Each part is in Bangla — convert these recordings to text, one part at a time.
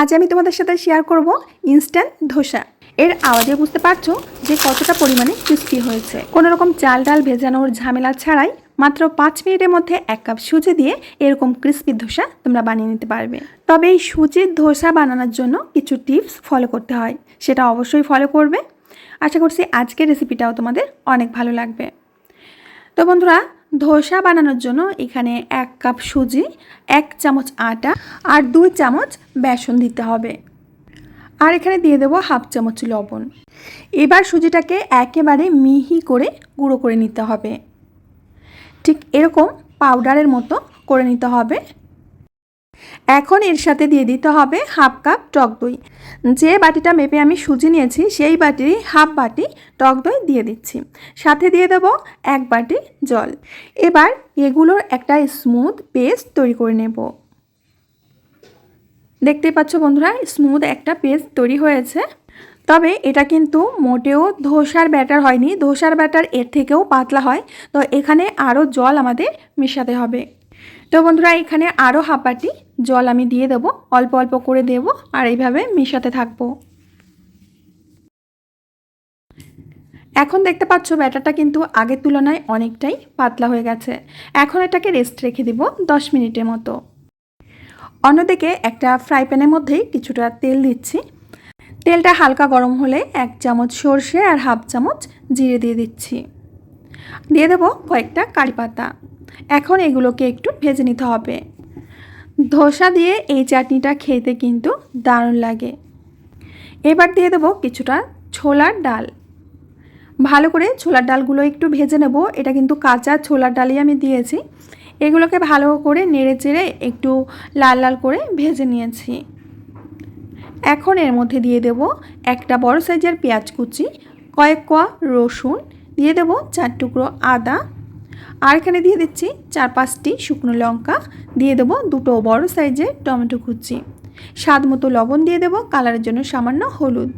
আজ আমি তোমাদের সাথে শেয়ার করব ইনস্ট্যান্ট ধোসা। এর আওয়াজে বুঝতে পারছ যে কতটা পরিমাণে ক্রিস্পি হয়েছে। কোনো রকম চাল ডাল ভেজানোর ঝামেলা ছাড়াই মাত্র পাঁচ মিনিটের মধ্যে এক কাপ সুজি দিয়ে এরকম ক্রিস্পি ধোসা তোমরা বানিয়ে নিতে পারবে। তবে এই সুজির ধোসা বানানোর জন্য কিছু টিপস ফলো করতে হয়, সেটা অবশ্যই ফলো করবে। আশা করছি আজকের রেসিপিটাও তোমাদের অনেক ভালো লাগবে। তো বন্ধুরা ধোসা বানানোর জন্য এখানে এক কাপ সুজি, এক চামচ আটা আর দুই চামচ বেসন দিতে হবে। আর এখানে দিয়ে দেবো হাফ চামচ লবণ। এবার সুজিটাকে একেবারে মিহি করে গুঁড়ো করে নিতে হবে। ঠিক এরকম পাউডারের মতো করে নিতে হবে। এখন এর সাথে দিয়ে দিতে হবে হাফ কাপ টক দই। যে বাটিটা মেপে আমি সুজি নিয়েছি, সেই বাটির হাফ বাটি টক দই দিয়ে দিচ্ছি। সাথে দিয়ে দেবো এক বাটি জল। এবার এগুলোর একটা স্মুথ পেস্ট তৈরি করে নেব। দেখতে পাচ্ছ বন্ধুরা স্মুথ একটা পেস্ট তৈরি হয়েছে। তবে এটা কিন্তু মোটেও ধোসার ব্যাটার হয়নি। ধোসার ব্যাটার এর থেকেও পাতলা হয়। তো এখানে আরও জল আমাদের মেশাতে হবে। তো বন্ধুরা, এখানে আরও হাফ বাটি জল আমি দিয়ে দেবো। অল্প অল্প করে দেব আর এইভাবে মেশাতে থাকব। এখন দেখতে পাচ্ছ, ব্যাটারটা কিন্তু আগের তুলনায় অনেকটাই পাতলা হয়ে গেছে। এখন এটাকে রেস্ট রেখে দিব দশ মিনিটের মতো। অন্যদিকে একটা ফ্রাই প্যানের মধ্যেই কিছুটা তেল দিচ্ছি। তেলটা হালকা গরম হলে এক চামচ সর্ষে আর হাফ চামচ জিরে দিয়ে দিচ্ছি। দিয়ে দেবো কয়েকটা কারি পাতা। এখন এগুলোকে একটু ভেজে নিতে হবে। ধোসা দিয়ে এই চাটনিটা খেতে কিন্তু দারুণ লাগে। এবার দিয়ে দেবো কিছুটা ছোলার ডাল। ভালো করে ছোলার ডালগুলো একটু ভেজে নেব। এটা কিন্তু কাঁচা ছোলার ডালই আমি দিয়েছি। এগুলোকে ভালো করে নেড়ে চেড়ে একটু লাল লাল করে ভেজে নিয়েছি। এখন এর মধ্যে দিয়ে দেব একটা বড় সাইজের পেঁয়াজ কুচি, কয়েক কোয়া রসুন, দিয়ে দেব চার টুকরো আদা আর এখানে দিয়ে দিচ্ছি চার পাঁচটি শুকনো লঙ্কা। দিয়ে দেবো দুটো বড় সাইজের টমেটো কুচি। স্বাদ মতো লবণ দিয়ে দেবো, কালারের জন্য সামান্য হলুদ।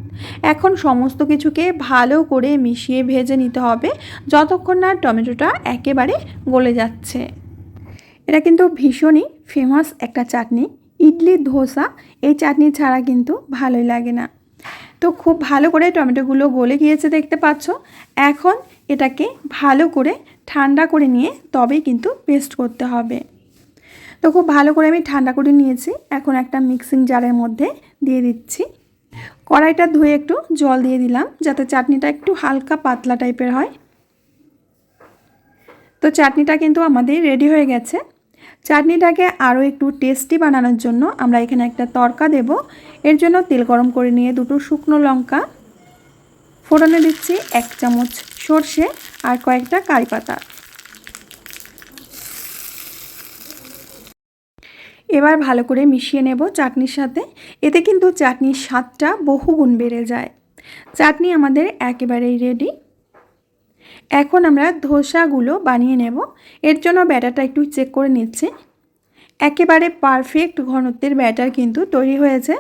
এখন সমস্ত কিছুকে ভালো করে মিশিয়ে ভেজে নিতে হবে, যতক্ষণ না টমেটোটা একেবারে গলে যাচ্ছে। এটা কিন্তু ভীষণই ফেমাস একটা চাটনি, ইডলি, ধোসা, এই চাটনি ছাড়া কিন্তু ভালোই লাগে না। তো খুব ভালো করে টমেটোগুলো গলে গিয়েছে দেখতে পাচ্ছ। এখন এটাকে ভালো করে ঠান্ডা করে নিয়ে তবেই কিন্তু পেস্ট করতে হবে। তো খুব ভালো করে আমি ঠান্ডা করে নিয়েছি। এখন একটা মিক্সিং জারের মধ্যে দিয়ে দিচ্ছি। কড়াইটা ধুয়ে একটু জল দিয়ে দিলাম, যাতে চাটনিটা একটু হালকা পাতলা টাইপের হয়। তো চাটনিটা কিন্তু আমাদের রেডি হয়ে গেছে। চাটনিটাকে আরও একটু টেস্টি বানানোর জন্য আমরা এখানে একটা তরকা দেব। এর জন্য তেল গরম করে নিয়ে দুটো শুকনো লঙ্কা ফোড়নে দিচ্ছি এক চামচ সর্ষে আর কয়েকটা কারি পাতা। এবার ভালো করে মিশিয়ে নেব চাটনির সাথে। এতে কিন্তু চাটনির স্বাদটা বহুগুণ বেড়ে যায়। চাটনি আমাদের একেবারেই রেডি এখন আমরা ধোসাগুলো বানিয়ে নেব। এর জন্য ব্যাটারটা একটু চেক করে নিচ্ছি। একেবারে পারফেক্ট ঘনত্বের ব্যাটার কিন্তু তৈরি হয়েছে।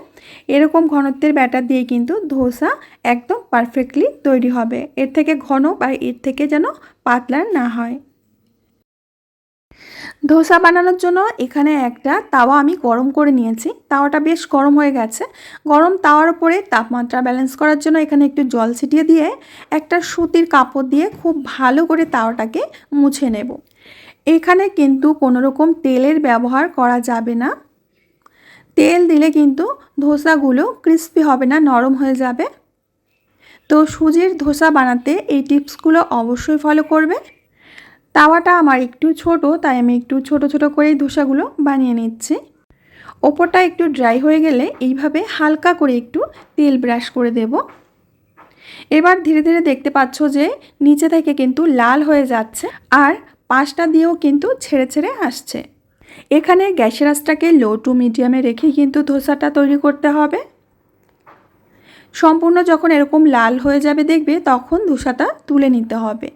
এরকম ঘনত্বের ব্যাটার দিয়ে কিন্তু ধোসা একদম পারফেক্টলি তৈরি হবে। এর থেকে ঘন বা এর থেকে যেন পাতলা না হয়। ধোসা বানানোর জন্য এখানে একটা তাওয়া আমি গরম করে নিয়েছি। তাওয়াটা বেশ গরম হয়ে গেছে। গরম তাওয়ার উপরে তাপমাত্রা ব্যালেন্স করার জন্য এখানে একটু জল ছিটিয়ে দিয়ে একটা সুতির কাপড় দিয়ে খুব ভালো করে তাওয়াটাকে মুছে নেব। এখানে কিন্তু কোনো রকম তেলের ব্যবহার করা যাবে না। তেল দিলে কিন্তু ধোসাগুলো ক্রিস্পি হবে না, নরম হয়ে যাবে। তো সুজির ধোসা বানাতে এই টিপসগুলো অবশ্যই ফলো করবে। তাওয়াটা আমার একটু ছোট, তাই আমি একটু ছোট ছোট করেই ধোসাগুলো বানিয়ে নিচ্ছি। ওপরটা একটু ড্রাই হয়ে গেলে এইভাবে হালকা করে একটু তেল ব্রাশ করে দেব। এবার ধীরে ধীরে দেখতে পাচ্ছ যে নিচে থেকে কিন্তু লাল হয়ে যাচ্ছে। আর পাঁচটা দিয়েও কিন্তু ছেড়ে ছেড়ে আসছে। এখানে গ্যাসের আঁচটাকে লো টু মিডিয়ামে রেখে কিন্তু ধোসাটা তৈরি করতে হবে। সম্পূর্ণ যখন এরকম লাল হয়ে যাবে দেখবে, তখন ধোসাটা তুলে নিতে হবে।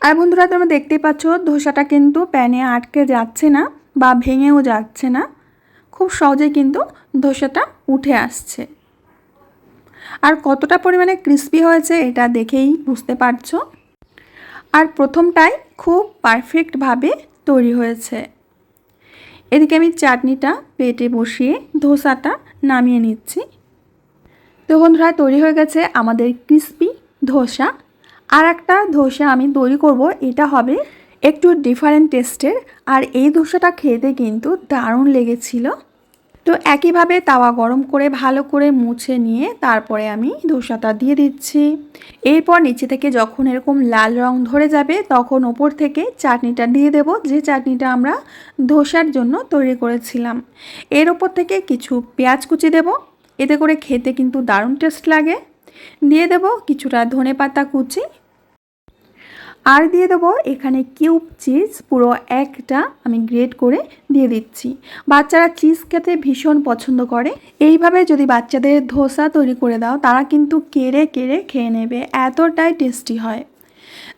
আর বন্ধুরা, তোমরা দেখতে পাচ্ছ, ধোসাটা কিন্তু প্যানে আটকে যাচ্ছে না বা ভেঙেও যাচ্ছে না। খুব সহজে কিন্তু ধোসাটা উঠে আসছে। আর কতটা পরিমাণে ক্রিস্পি হয়েছে, এটা দেখেই বুঝতে পারছ। আর প্রথমটাই খুব পারফেক্টভাবে তৈরি হয়েছে। এদিকে আমি চাটনিটা পেটে বসিয়ে ধোসাটা নামিয়ে নিচ্ছি। তো বন্ধুরা, তৈরি হয়ে গেছে আমাদের ক্রিস্পি ধোসা। আর একটা ধোসা আমি তৈরি করব, এটা হবে একটু ডিফারেন্ট টেস্টের আর এই ধোসাটা খেতে কিন্তু দারুণ লেগেছিল। তো একইভাবে তাওয়া গরম করে ভালো করে মুছে নিয়ে তারপরে আমি ধোসাটা দিয়ে দিচ্ছি। এরপর নিচে থেকে যখন এরকম লাল রং ধরে যাবে, তখন ওপর থেকে চাটনিটা দিয়ে দেব, যে চাটনিটা আমরা ধোসার জন্য তৈরি করেছিলাম। এর ওপর থেকে কিছু পেঁয়াজ কুচি দেব, এতে করে খেতে কিন্তু দারুণ টেস্ট লাগে। দিয়ে দেব কিছুটা ধনে পাতা কুচি আর দিয়ে দেবো এখানে কিউব চিজ, পুরো একটা আমি গ্রেট করে দিয়ে দিচ্ছি। বাচ্চারা চিজ খেতে ভীষণ পছন্দ করে। এইভাবে যদি বাচ্চাদের ধোসা তৈরি করে দাও, তারা কিন্তু কেড়ে কেড়ে খেয়ে নেবে, এতটাই টেস্টি হয়।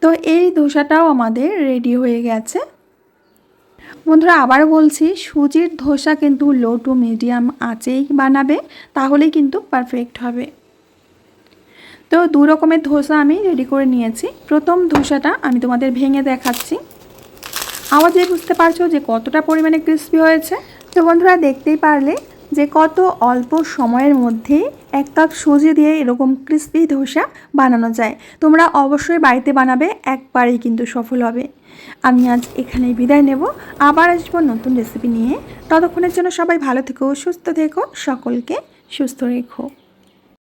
তো এই ধোসাটাও আমাদের রেডি হয়ে গেছে। বন্ধুরা, আবার বলছি, সুজির ধোসা কিন্তু লো টু মিডিয়াম আঁচেই বানাবে, তাহলেই কিন্তু পারফেক্ট হবে। তো দু রকমের ধোসা আমি রেডি করে নিয়েছি। প্রথম ধোসাটা আমি তোমাদের ভেঙে দেখাচ্ছি। আওয়াজে বুঝতে পারছ যে কতটা পরিমাণে ক্রিস্পি হয়েছে? তো বন্ধুরা দেখতেই পারলে যে কত অল্প সময়ের মধ্যে এক কাপ সুজি দিয়ে এরকম ক্রিস্পি ধোসা বানানো যায়। তোমরা অবশ্যই বাড়িতে বানাবে, একবারেই কিন্তু সফল হবে। আমি আজ এখানেই বিদায় নেব। আবার আসব নতুন রেসিপি নিয়ে। ততক্ষণের জন্য সবাই ভালো থেকো, সুস্থ থেকো, সকলকে সুস্থ রেখো।